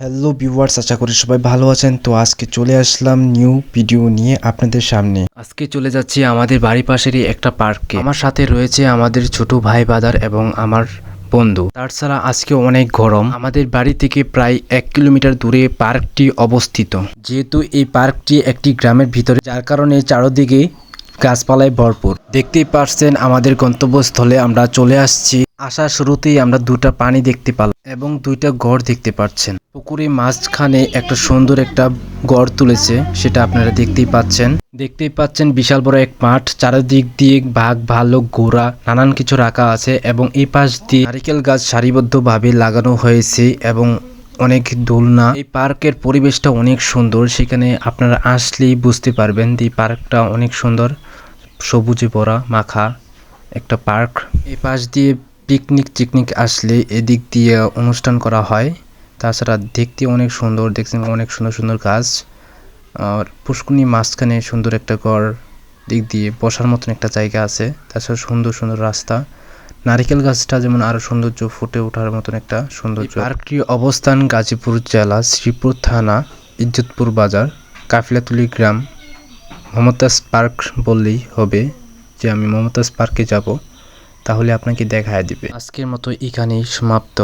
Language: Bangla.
হ্যালো ভিউয়ার্স আশা করি সবাই ভালো আছেন। তো আজকে চলে আসলাম নিউ ভিডিও নিয়ে আপনাদের সামনে। আজকে চলে যাচ্ছি আমাদের বাড়ি পাশেরই একটা পার্কে আমার সাথে রয়েছে আমাদের ছোট ভাই বাদার এবং আমার বন্ধু। তাছাড়া আজকে অনেক গরম। আমাদের বাড়ি থেকে প্রায় এক কিলোমিটার দূরে পার্কটি অবস্থিত। যেহেতু এই পার্কটি একটি গ্রামের ভিতরে, যার কারণে চারদিকে গাছপালায় ভরপুর। দেখতেই পারছেন আমাদের গন্তব্যস্থলে আমরা চলে আসছি। আসার শুরুতেই আমরা দুটা পানি দেখতে পেলাম এবং দুইটা গড় দেখতে পাচ্ছেন। পুকুরে মাঝখানে একটা সুন্দর একটা গড় তুলেছে, সেটা আপনারা দেখতেই পাচ্ছেন। দেখতেই পাচ্ছেন বিশাল বড় এক মাঠ, চারিদিক দিয়ে বাঘ ভালো গোড়া নানান কিছু রাখা আছে এবং এই পাশ দিয়ে নারিকেল গাছ সারিবদ্ধভাবে লাগানো হয়েছে এবং অনেক দোলনা। এই পার্কের পরিবেশটা অনেক সুন্দর, সেখানে আপনারা আসলেই বুঝতে পারবেন যে পার্কটা অনেক সুন্দর। সবুজে ভরা, মাখা একটা পার্ক। এই পাশ দিয়ে পিকনিক টিকনিক আসলে এদিক দিয়ে অনুষ্ঠান করা হয়। তাছাড়া দেখতে অনেক সুন্দর দেখছেন অনেক সুন্দর সুন্দর গাছ। আর পুষ্কুনি মাঝখানে সুন্দর একটা ঘর, দিক দিয়ে বসার মতন একটা জায়গা আছে। তাছাড়া সুন্দর সুন্দর রাস্তা। নারিকেল গাছটা যেমন আরও সৌন্দর্য ফুটে ওঠার মতন একটা সৌন্দর্য। পার্কটির অবস্থান গাজীপুর জেলা শ্রীপুর থানা, ইজ্জতপুর বাজার, কাফিলাতুলি গ্রাম মমতাজ পার্ক বললেই হবে যে আমি মমতাজ পার্কে যাব। তাহলে আপনাকে দেখায় দিবে। আজকের মতো এখানেই সমাপ্ত।